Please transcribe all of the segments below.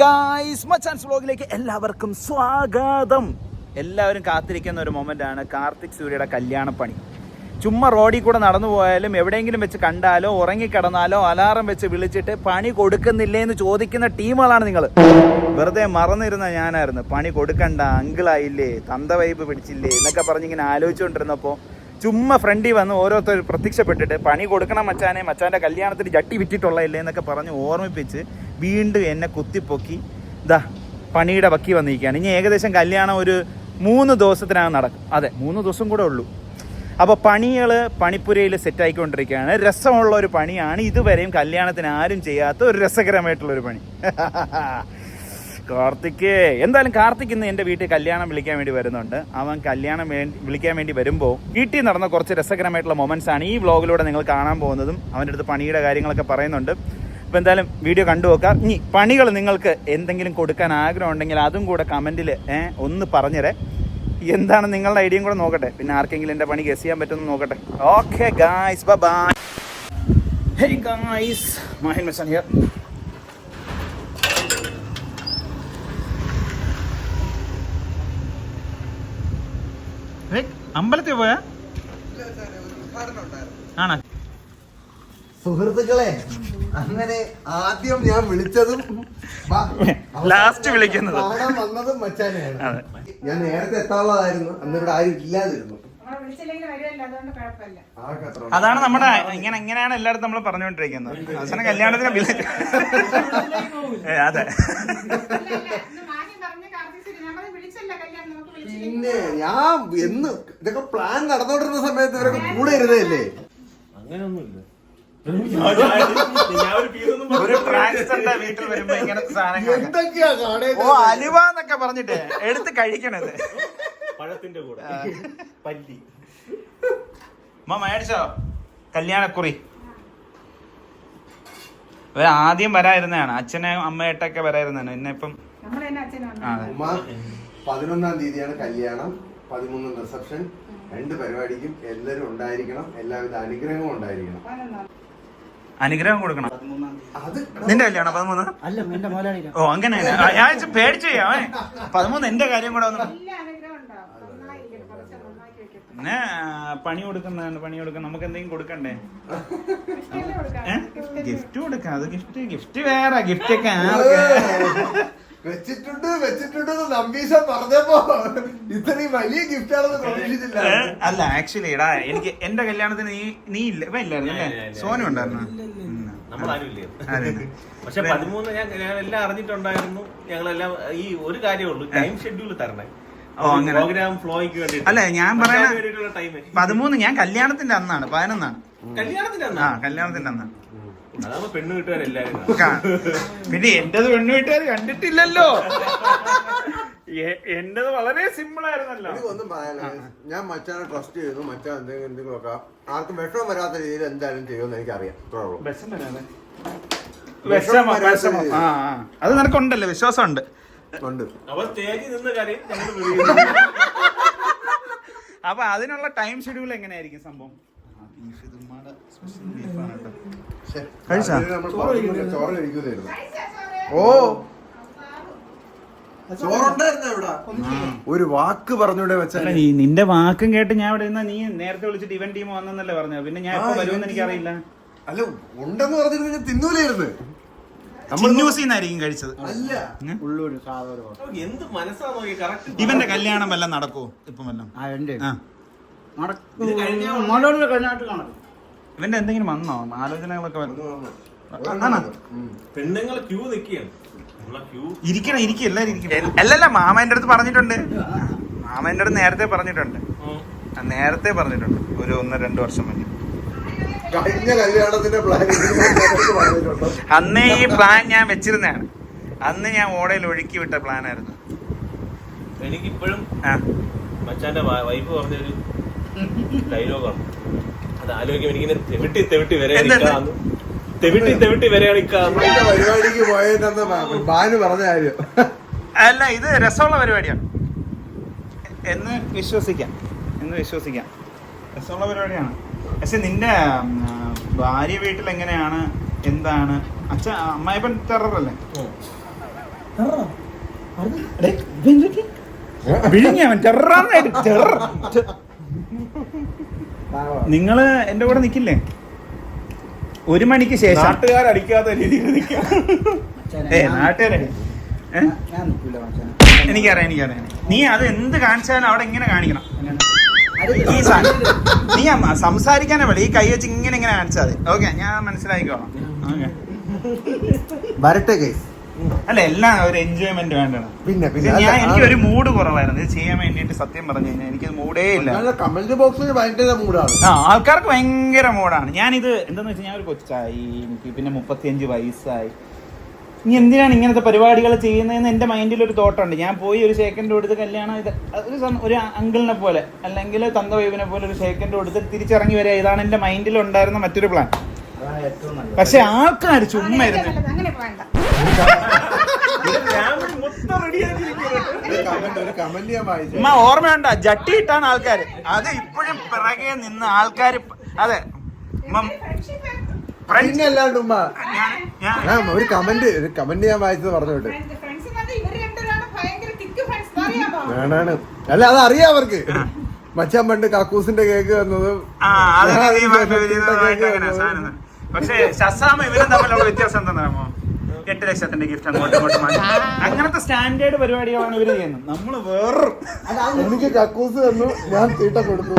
Guys മച്ചാൻസ് വ്ലോഗിലേക്ക് എല്ലാവർക്കും സ്വാഗതം. എല്ലാവരും കാത്തിരിക്കുന്ന ഒരു മൊമെന്റ് ആണ് കാർത്തിക് സൂര്യയുടെ കല്യാണപ്പണി ചുമ്മാ റോഡിൽ കൂടെ നടന്നു പോയാലും എവിടെയെങ്കിലും വെച്ച് കണ്ടാലോ ഉറങ്ങിക്കിടന്നാലോ അലാറം വെച്ച് വിളിച്ചിട്ട് പണി കൊടുക്കുന്നില്ലേ എന്ന് ചോദിക്കുന്ന ടീമുകളാണ് നിങ്ങൾ വെറുതെ മറന്നിരുന്ന ഞാനായിരുന്നു. പണി കൊടുക്കണ്ട അങ്കിളായില്ലേ തന്ത വൈബ് പിടിച്ചില്ലേ എന്നൊക്കെ പറഞ്ഞിങ്ങനെ ആലോചിച്ചുകൊണ്ടിരുന്നപ്പോൾ ചുമ്മാ ഫ്രണ്ടിൽ വന്ന് ഓരോരുത്തർ പ്രത്യക്ഷപ്പെട്ടിട്ട് പണി കൊടുക്കണം മച്ചാനെ മച്ചാന്റെ കല്യാണത്തിന് ജട്ടി വിറ്റിട്ടുള്ളതല്ലേ എന്നൊക്കെ പറഞ്ഞ് ഓർമ്മിപ്പിച്ച് വീണ്ടും എന്നെ കുത്തിപ്പൊക്കി. ഇതാ പണിയുടെ വക്കി വന്നിരിക്കുകയാണ്. ഇനി ഏകദേശം കല്യാണം ഒരു മൂന്ന് ദിവസത്തിനാണ് നടക്കും. അതെ മൂന്ന് ദിവസം കൂടെ ഉള്ളൂ. അപ്പോൾ പണികൾ പണിപ്പുരയിൽ സെറ്റായിക്കൊണ്ടിരിക്കുകയാണ്. രസമുള്ള ഒരു പണിയാണ്. ഇതുവരെയും കല്യാണത്തിന് ആരും ചെയ്യാത്ത ഒരു രസകരമായിട്ടുള്ളൊരു പണി. കാർത്തിക് എന്തായാലും കാർത്തിക് ഇന്ന് എന്റെ വീട്ടിൽ കല്യാണം വിളിക്കാൻ വേണ്ടി വരുന്നുണ്ട്. അവൻ കല്യാണം വിളിക്കാൻ വേണ്ടി വരുമ്പോൾ വീട്ടിൽ നടന്ന കുറച്ച് രസകരമായിട്ടുള്ള മൊമെന്റ്സ് ആണ് ഈ വ്ളോഗിലൂടെ നിങ്ങൾ കാണാൻ പോകുന്നതും അവന്റെ അടുത്ത് പണിയുടെ കാര്യങ്ങളൊക്കെ പറയുന്നുണ്ട്. അപ്പോൾ എന്തായാലും വീഡിയോ കണ്ടു നോക്കാം. ഇനി പണികൾ നിങ്ങൾക്ക് എന്തെങ്കിലും കൊടുക്കാൻ ആഗ്രഹം ഉണ്ടെങ്കിൽ അതും കൂടെ കമന്റിൽ ഒന്ന് പറഞ്ഞുതരേ. എന്താണ് നിങ്ങളുടെ ഐഡിയയും കൂടെ നോക്കട്ടെ. പിന്നെ ആർക്കെങ്കിലും എന്റെ പണി ഗസ് ചെയ്യാൻ പറ്റുമെന്ന് നോക്കട്ടെ. Okay guys bye hey guys Mahin മെസ്സാൻ here അമ്പലത്തിൽ പോയാ ആണോ സുഹൃത്തുക്കളെ അങ്ങനെ ആദ്യം ഞാൻ വിളിച്ചതും വാ, ലാസ്റ്റ് വിളിക്കുന്നത്. കാണാൻ വന്നതും മച്ചാനെയാണ് ഞാൻ നേരത്തെ എത്താനുള്ളതായിരുന്നു അന്ന് ഇവിടെ ആരും ഇല്ലാതിരുന്നു അതാണ് നമ്മുടെ ഇങ്ങനെ ഇങ്ങനെയാണ് എല്ലായിടത്തും നമ്മൾ പറഞ്ഞുകൊണ്ടിരിക്കുന്നത് അവസാനം കല്യാണത്തിന് അതെ അല്ല, അല്ല, ഇന്ന് മാന്യം പറഞ്ഞ കാർത്തിക് സുരേഷ്, നമ്മളെ വിളിച്ചല്ല കല്യാണം നമുക്ക് വിളിച്ചില്ലെങ്കിൽ പിന്നെ ഞാൻ എന്ന് ഇതൊക്കെ പ്ലാൻ നടന്നോണ്ടിരുന്ന സമയത്ത് ഇവരൊക്കെ കൂടെ ഇരുന്നതല്ലേ? അങ്ങനെയൊന്നുമില്ല. എന്തൊക്കെയാ കാണേ ഓ അലുവ എന്നൊക്കെ പറഞ്ഞിട്ട് എടുത്ത് കഴിക്കണത്. പഴത്തിന്റെ കൂടെ. പല്ലി മേടിച്ചോ? കല്യാണക്കുറി. ഇവർ ആദ്യം വരായിരുന്നതാണ് അച്ഛനെയും അമ്മയായിട്ടൊക്കെ വരായിരുന്നാണ് എന്നെ ഇപ്പം അച്ഛനും അതെ. പതിനൊന്നാം തീയതിയാണ് കല്യാണം പതിമൂന്നും റിസപ്ഷൻ രണ്ട് പരിപാടിക്കും എല്ലാവരും ഉണ്ടായിരിക്കണം എല്ലാവിധ അനുഗ്രഹവും ഉണ്ടായിരിക്കണം. അനുഗ്രഹം കൊടുക്കണം. അത് നിന്റെ കല്യാണം പതിമൂന്ന്? അല്ല എന്റെ ഓ അങ്ങനെ. ഞാൻ പേടിച്ചു പതിമൂന്ന് എന്റെ കാര്യം കൂടെ ഒന്ന് പിന്നെ പണി കൊടുക്കുന്നതാണ് പണി കൊടുക്കാൻ നമുക്ക് എന്തെങ്കിലും കൊടുക്കണ്ടേ? ഗിഫ്റ്റ് കൊടുക്കാം അത് ഗിഫ്റ്റ് ഗിഫ്റ്റ് വേറെ ഗിഫ്റ്റ് ഒക്കെ ആർക്ക് വെച്ചിട്ടുണ്ട് വെച്ചിട്ടുണ്ട് എന്ന് നമ്പീശ പറഞ്ഞപ്പോ ഇത്രയും വലിയ ഗിഫ്റ്റ് ആണെന്ന് പ്രതീക്ഷിച്ചില്ല അല്ല ആക്ച്വലി എടാ എനിക്ക് എന്റെ കല്യാണത്തിന് നീ നീ ഇല്ല ഇപ്പൊ ഇല്ലായിരുന്നു ഇല്ല, അല്ലേ. സോനു ഉണ്ടായിരുന്നു? നമ്മളാരും ഇല്ലേ അതെ. പക്ഷെ പതിമൂന്ന് ഞാൻ ഞാൻ എല്ലാം അറിഞ്ഞിട്ടുണ്ടായിരുന്നു. ഞങ്ങളെല്ലാം ഈ ഒരു കാര്യമേ ഉള്ളൂ ടൈം ഷെഡ്യൂൾ തരണേ. ഓ, അങ്ങനെ. പ്രോഗ്രാം ഫ്ലോയ്ക്ക് വേണ്ടി അല്ല, ഞാൻ പറയണ- പതിമൂന്ന് ഞാൻ കല്യാണത്തിന്റെ അന്നാണ് പതിനൊന്നാണ്. കല്യാണത്തിന്റെ ആ കല്യാണത്തിന്റെ അന്നാണ് അതാവുമ്പോ പെണ്ണ് കിട്ടുകാരെല്ലാരും പിന്നെ എന്റേത് പെണ്ണു വീട്ടുകാർ കണ്ടിട്ടില്ലല്ലോ. എന്റേത് വളരെ സിമ്പിൾ ആയിരുന്നല്ലോ എനിക്കൊന്നും പറയാനില്ല. ഞാൻ മച്ചാനെ ട്രസ്റ്റ് ചെയ്യുന്നു. മച്ചാൻ എന്തെങ്കിലും എന്തെങ്കിലും ഒക്കെ ആർക്കും വിഷമം വരാത്ത രീതിയിൽ എന്തായാലും ചെയ്യുമെന്ന് എനിക്കറിയാം. ഉള്ളൂ. വിഷം വരാതെ. വിഷമം വിഷമം വരാത്ത ആ ആ. അത് നിനക്കുണ്ടല്ലോ. വിശ്വാസം ഉണ്ട്. അവ സ്റ്റേജിൽ നിന്ന് കാര്യം ഞങ്ങൾ അപ്പൊ അതിനുള്ള ടൈം ഷെഡ്യൂൾ എങ്ങനെയായിരിക്കും സംഭവം? കേട്ടോ. കഴിച്ചാ? ചോറ് കഴിക്കൂലായിരുന്നു? ഓ. ഒരു വാക്ക് പറഞ്ഞൂടെ വെച്ചാൽ നീ നിന്റെ വാക്കും കേട്ട് ഞാൻ ഇവിടെ ഇരുന്ന നീ നേരത്തെ വിളിച്ചിട്ട് ഇവൻ ടീം വന്നെന്നല്ലേ പറഞ്ഞു പിന്നെ ഞാൻ ഇപ്പൊ വരുമെന്ന് എനിക്കറിയില്ല. അല്ല ഉണ്ടെന്ന് പറഞ്ഞിരുന്നു ഞാൻ തിന്നൂലായിരുന്നു. കഴിച്ചത്. ഇവന്റെ കല്യാണം വല്ലതും നടക്കുവോ? ഇപ്പം വല്ലതും? ആ മോലോട് കാണും. ഇവന്റെ എന്തെങ്കിലും വന്നോ? ആലോചനകളൊക്കെ? പെണ്ണുങ്ങൾ ക്യൂ നിൽക്കുകയാണ്. ഇരിക്കണം ഇരിക്കും എല്ലാരും ഇരിക്കും. അല്ലല്ല മാമന്റെ അടുത്ത് പറഞ്ഞിട്ടുണ്ട്. മാമന്റെ അടുത്ത് നേരത്തെ പറഞ്ഞിട്ടുണ്ട്. ആ, നേരത്തെ പറഞ്ഞിട്ടുണ്ട്. ഒരു ഒന്ന് രണ്ട് വർഷം മുന്നേ. കഴിഞ്ഞ കല്യാണത്തിന്റെ പ്ലാൻ അന്നേ ഈ പ്ലാൻ ഞാൻ വെച്ചിരുന്നതാണ്. അന്ന് ഞാൻ ഓടയിൽ ഒഴുക്കി വിട്ട പ്ലാനായിരുന്നു എനിക്കിപ്പോഴും മച്ചാന്റെ വൈഫ് പറഞ്ഞൊരു ഡയലോഗാണ്. അത് ആലോചിക്കുമ്പോൾ എനിക്കിങ്ങനെ തെവിട്ടി തെവിട്ടി വരെ എന്ത്? തെവിട്ടി തെവിട്ടി വരെ എന്റെ പരിപാടിക്ക് പോയതെന്ന് ബാനു പറഞ്ഞ കാര്യം. അല്ല ഇത് രസമുള്ള പരിപാടിയാണ്. എന്ന് വിശ്വസിക്കാം. എന്ന് വിശ്വസിക്കാം. രസമുള്ള പരിപാടിയാണ്. പക്ഷെ നിന്റെ ഭാര്യ വീട്ടിൽ എങ്ങനെയാണ്? എന്താണ്? അച്ഛ അമ്മായിപ്പൻ ടെററല്ലേ എടേ, ഇതെന്ത് പറ്റി? വിഴുങ്ങി അവൻ ടെററായിട്ട് ടെറർ നിങ്ങൾ എന്റെ കൂടെ നിക്കില്ലേ? ഒരു മണിക്ക് ശേഷം. നാട്ടുകാരടിക്കാത്ത രീതിയിൽ നിൽക്കാം ഏ? നിൽക്കില്ല. മച്ചാനെ എനിക്കറിയാം എനിക്കറിയാം. നീ അത് എന്ത് കാണിച്ചാലും അവിടെ ഇങ്ങനെ കാണിക്കണം. ഈ സാധനം നീ അമ്മ സംസാരിക്കാനേ വേണ്ട ഈ കൈ വെച്ച് ഇങ്ങനെ ഇങ്ങനെ കാണിച്ചാൽ മതി. ഓക്കെ ഞാൻ മനസ്സിലാക്കിക്കോളാം ഓക്കെ. വരട്ടെ കേസ് അല്ല എല്ലാം ഒരു എൻജോയ്മെന്റ് വേണ്ടതാണ്. പിന്നെ പിന്നെ ഞാൻ എനിക്ക് ഒരു മൂഡ് കുറവായിരുന്നു. ഇത് ചെയ്യാൻ വേണ്ടിട്ട് സത്യം പറഞ്ഞു കഴിഞ്ഞാൽ എനിക്ക് മൂഡേ ഇല്ല. കമന്റ് ബോക്സിൽ ഭയങ്കര മൂഡാണ് ആ ആൾക്കാർക്ക് ഭയങ്കര മൂഡാണ് ഞാനിത് എന്താന്ന് വെച്ചാൽ ഞാൻ ഒരു കൊച്ചായി. എനിക്ക് പിന്നെ മുപ്പത്തിയഞ്ച് വയസ്സായി. ഇനി എന്തിനാണ് ഇങ്ങനത്തെ പരിപാടികൾ ചെയ്യുന്നതെന്ന് എന്റെ മൈൻഡിൽ ഒരു തോട്ടുണ്ട് ഞാൻ പോയി ഒരു സെക്കൻഡ് കൊടുത്ത് കല്യാണം ഇത് ഒരു ഒരു അങ്കിളിനെ പോലെ അല്ലെങ്കിൽ തന്ത വൈബിനെ പോലെ ഒരു സെക്കൻഡ് കൊടുത്ത് തിരിച്ചിറങ്ങി വരിക. ഇതാണ് എന്റെ മൈൻഡിൽ ഉണ്ടായിരുന്ന മറ്റൊരു പ്ലാൻ പക്ഷെ ആൾക്കാർ ചുമ്മായിരുന്നു ഉമ്മ ഓർമ്മയുണ്ട? ജട്ടി ഇട്ടാണ് ആൾക്കാർ അത് ഇപ്പോഴും പിറകെ നിന്ന് ആൾക്കാർ അതെ. പിന്നെ അല്ലാണ്ട് ഉമ്മ. ഒരു കമന്റ് ഒരു കമന്റ് ഞാൻ വായിച്ചത് പറഞ്ഞോട്ടെ. വേണാണ് അല്ല അത് അറിയാം അവർക്ക്. മച്ചാൻ പണ്ട് കക്കൂസിന്റെ കേക്ക് വന്നത് പറഞ്ഞ. പക്ഷേ ശസാമ ഇവരും തമ്മിലുള്ള വ്യത്യാസം എന്താണെന്നറിയാമോ? എട്ട് ലക്ഷത്തിന്റെ ഗിഫ്റ്റ് അങ്ങോട്ടും ഇങ്ങോട്ടും മാറ്റി. അങ്ങനത്തെ സ്റ്റാൻഡേർഡ് പരിപാടികളാണ് ഇവർ ചെയ്യുന്നത്. നമ്മൾ വേറെ എനിക്ക് കക്കൂസ് തന്നു. ഞാൻ തീട്ട കൊടുത്തു.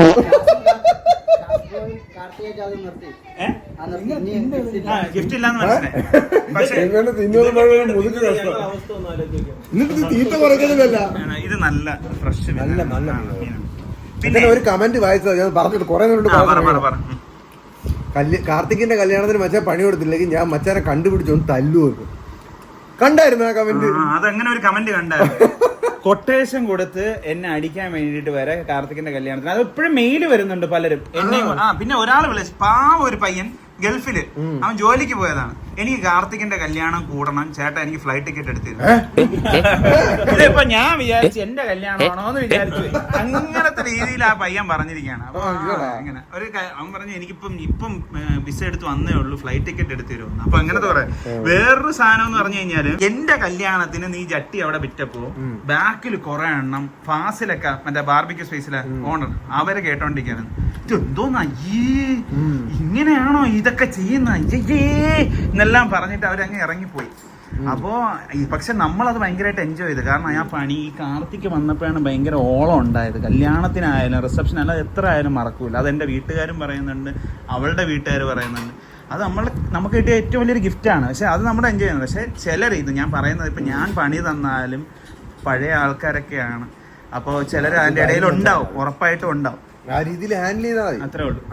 ഗിഫ്റ്റ് ഇല്ലാന്ന് മനസ്സിലായി. പക്ഷേ ഇത് തീറ്റ കുറയ്ക്കുന്നതല്ല. ഇത് നല്ല ഫ്രഷ് നല്ല, നല്ല പിന്നെ ഒരു കമന്റ് വായിച്ചത്. ഞാൻ പറഞ്ഞിട്ട് കുറെ നേരം ആ, പറ പറ പറ. ഉം. കല്യ കാർത്തിക്കിന്റെ കല്യാണത്തിന് മച്ചാൻ പണി കൊടുത്തില്ലെങ്കിൽ ഞാൻ മച്ചാനെ കണ്ടുപിടിച്ചു ഒന്ന് തല്ലു വെക്കും കണ്ടായിരുന്നു ആ കമന്റ് അതങ്ങനെ ഒരു കമന്റ് കണ്ടായിരുന്നു. കൊട്ടേഷൻ കൊടുത്ത് എന്നെ അടിക്കാൻ വേണ്ടിയിട്ട് വരെ കാർത്തിക്കിന്റെ കല്യാണത്തിന്. അത് എപ്പോഴും മെയിൽ വരുന്നുണ്ട് പലരും. എന്നെ ആ പിന്നെ ഒരാൾ വിളിച്ചു പാവ ഒരു പയ്യൻ ഗൾഫിൽ. അവൻ ജോലിക്ക് പോയതാണ്. എനിക്ക് കാർത്തികന്റെ കല്യാണം കൂടണം. ചേട്ടാ എനിക്ക് ഫ്ലൈറ്റ് ടിക്കറ്റ് എടുത്തിരുന്നു. ഇതിപ്പോ ഞാൻ വിചാരിച്ചു എന്റെ കല്യാണമാണോ എന്ന് വിചാരിച്ചു. അങ്ങനത്തെ രീതിയിൽ ആ പയ്യൻ പറഞ്ഞിരിക്കുകയാണ്. അപ്പൊ അങ്ങനെ ഒരു അവൻ പറഞ്ഞു എനിക്കിപ്പം ഇപ്പം വിസ എടുത്ത് വന്നേ ഉള്ളൂ ഫ്ലൈറ്റ് ടിക്കറ്റ് എടുത്തിരുന്നു. അപ്പൊ അങ്ങനത്തെ പറയാം. വേറൊരു സാധനം എന്ന് പറഞ്ഞു കഴിഞ്ഞാൽ എന്റെ കല്യാണത്തിന് നീ ജട്ടി അവിടെ വിറ്റപ്പോ ബാക്കിൽ കുറെ എണ്ണം ഫാസിലൊക്കെ മറ്റേ ബാർബിക്യൂ സ്പേസിലെ ഓണർ അവരെ കേട്ടോണ്ടിരിക്കാണ് എന്തോന്നാ? ഈ ഇങ്ങനെയാണോ ഇതൊക്കെ ചെയ്യുന്ന എന്നെല്ലാം പറഞ്ഞിട്ട് അവരങ്ങ് ഇറങ്ങിപ്പോയി. അപ്പോ പക്ഷെ നമ്മളത് ഭയങ്കരമായിട്ട് എൻജോയ് ചെയ്തു. കാരണം ആ പണി ഈ കാർത്തിക്ക് വന്നപ്പോഴാണ് ഭയങ്കര ഓളം ഉണ്ടായത്. കല്യാണത്തിനായാലും റിസപ്ഷൻ അല്ല എത്ര ആയാലും മറക്കൂല. അത് എന്റെ വീട്ടുകാരും പറയുന്നുണ്ട് അവളുടെ വീട്ടുകാർ പറയുന്നുണ്ട്. അത് നമ്മൾ നമുക്ക് കിട്ടിയ ഏറ്റവും വലിയൊരു ഗിഫ്റ്റാണ് പക്ഷെ അത് നമ്മുടെ എൻജോയ് ചെയ്യുന്നത്. പക്ഷെ ചിലർ ഇത് ഞാൻ പറയുന്നത് ഇപ്പം ഞാൻ പണി തന്നാലും പഴയ ആൾക്കാരൊക്കെയാണ്. അപ്പോൾ ചിലർ അതിന്റെ ഇടയിൽ ഉണ്ടാവും ഉറപ്പായിട്ടും ഉണ്ടാവും. ആ രീതിയിൽ ഹാൻഡിൽ ചെയ്താൽ അത്രേ ഉള്ളൂ.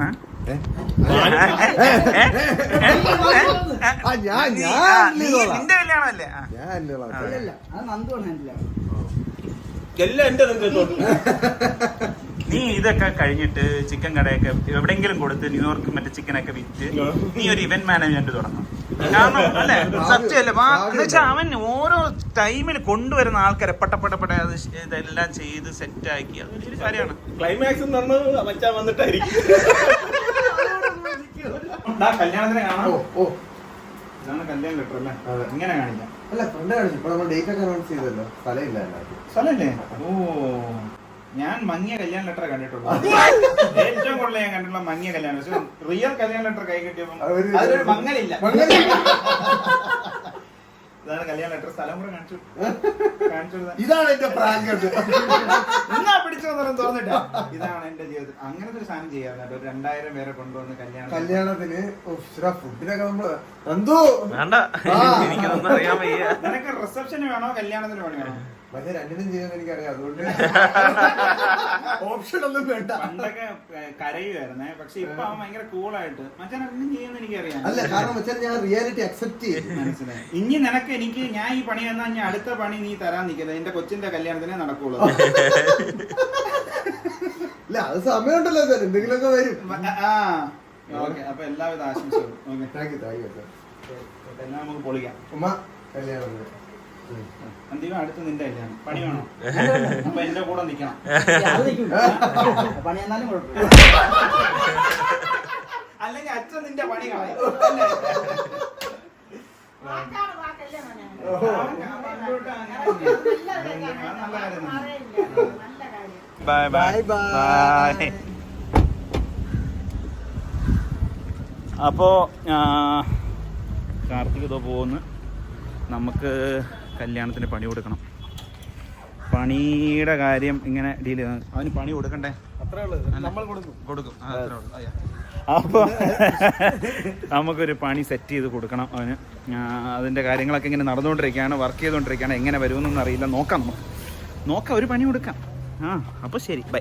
നീ-. നിന്റെ കല്യാണമല്ലേ? എല്ലാം എന്റെ ഇതൊക്കെ കഴിഞ്ഞിട്ട് ചിക്കൻ കടയൊക്കെ എവിടെയെങ്കിലും കൊടുത്ത് ന്യൂയോർക്ക് മറ്റേ ചിക്കനൊക്കെ വിറ്റ് നീ ഒരു ഇവന്റ് മാനേജ്മെന്റ് തുടങ്ങും. കാരണം അല്ലെ? സത്യമല്ലേ അവൻ ഓരോ ടൈമിൽ കൊണ്ടുവരുന്ന ആൾക്കാരെ പട്ടപ്പെട്ടപ്പെട്ട അത് ഇതെല്ലാം ചെയ്ത് സെറ്റ് ആക്കി. അത് വലിയൊരു കാര്യമാണ്. ക്ലൈമാക്സ് വന്നിട്ടായിരിക്കും. കല്യാണത്തിന് കാണാം ഓ ഓ. ഇതാണ് കല്യാണം ലെറ്റർ അല്ലേ? അതെ. ഇങ്ങനെ കാണിക്കാം. അല്ല ഫ്രണ്ട് കാണിച്ചു. ഇപ്പൊ നമ്മൾ ഡേറ്റ് ഒക്കെ അനൗൺസ് ചെയ്തല്ലോ. സ്ഥലമില്ല എല്ലാവർക്കും. സ്ഥലല്ലേ ഓ. ഞാൻ മങ്ങിയ കല്യാണ ലെറ്റർ കണ്ടിട്ടുള്ളൂ. ഏറ്റവും കൂടുതൽ ഞാൻ കണ്ടിട്ടുള്ള മങ്ങിയ കല്യാണ റിയൽ കല്യാണ ലെറ്റർ കൈ കിട്ടിയപ്പോൾ അതിലൊരു മങ്ങലില്ല. മങ്ങലില്ല. ഇതാണ് കല്യാണ. ലെറ്റർ സ്ഥലം കൂടെ കാണിച്ചു? കാണിച്ചു ഇതാണ് എന്റെ പ്രാങ്ക്. എന്നാ പിടിച്ചു ഇതാണ് എന്റെ ജീവിതത്തിൽ. അങ്ങനത്തെ ഒരു സാധനം ചെയ്യാറുണ്ട് ഒരു രണ്ടായിരം പേരെ കൊണ്ടുവന്ന് കല്യാണം കല്യാണത്തിന് ഫുഡിനൊക്കെ നമ്മൾ എന്തോ? വേണ്ട. ആ. എനിക്കൊന്നും അറിയാൻ വയ്യ. നിനക്ക് റിസപ്ഷന് വേണോ? കല്യാണത്തിന് വേണോ? പക്ഷെ രണ്ടിനും ചെയ്യാൻ എനിക്കറിയാം അതുകൊണ്ട് ഓപ്ഷൻ ഒന്നും വേണ്ട. പണ്ടൊക്കെ ഏ, കരയുമായിരുന്നേ പക്ഷെ ഇപ്പൊ അവൻ ഭയങ്കര കൂളായിട്ട് മച്ചാൻ ഒന്നും ചെയ്യുന്ന എനിക്കറിയാം. അല്ല കാരണം വെച്ചാൽ ഞാൻ റിയാലിറ്റി അക്സെപ്റ്റ് ചെയ്യും മനസ്സിലായി. ഇനി നിനക്ക് എനിക്ക് ഞാൻ ഈ പണി തന്നാ ഞാൻ അടുത്ത പണി നീ തരാൻ നിൽക്കുന്നത് എന്റെ കൊച്ചിന്റെ കല്യാണത്തിനെ നടക്കുള്ളൂ. ഇല്ല അത് സമയമുണ്ടല്ലോ സാർ എന്തെങ്കിലുമൊക്കെ വരും. ആ ഓക്കെ അപ്പൊ എല്ലാവിധ ആശംസകളും. Okay. Thank you thank you sir എല്ലാം നമുക്ക് പൊളിക്കാം. ഉമ്മ കല്യാണം അന്തിമം അടുത്ത് നിന്റെ കല്യാണം. പണി വേണോ. അപ്പൊ എന്റെ കൂടെ നിക്കണം പണി എന്നാലും കുഴപ്പമില്ല. അല്ലെങ്കിൽ അച്ഛൻ നിന്റെ പണി കളയും? Bye bye. ബൈ അപ്പോൾ കാർത്തിക് ഇതോ പോകുന്നു. നമുക്ക് കല്യാണത്തിന് പണി കൊടുക്കണം. പണിയുടെ കാര്യം ഇങ്ങനെ ഡീൽ ചെയ്യണം അവന് പണി കൊടുക്കണ്ടേ? കൊടുക്കും. അപ്പോൾ നമുക്കൊരു പണി സെറ്റ് ചെയ്ത് കൊടുക്കണം അവന്. അതിന്റെ അതിന്റെ കാര്യങ്ങളൊക്കെ ഇങ്ങനെ നടന്നുകൊണ്ടിരിക്കുകയാണ് വർക്ക് ചെയ്തുകൊണ്ടിരിക്കുകയാണ്. എങ്ങനെ വരുമെന്നൊന്നും അറിയില്ല. നോക്കാം നമുക്ക്. നോക്കാം ഒരു പണി കൊടുക്കാം. ആ അപ്പോൾ ശരി. ബൈ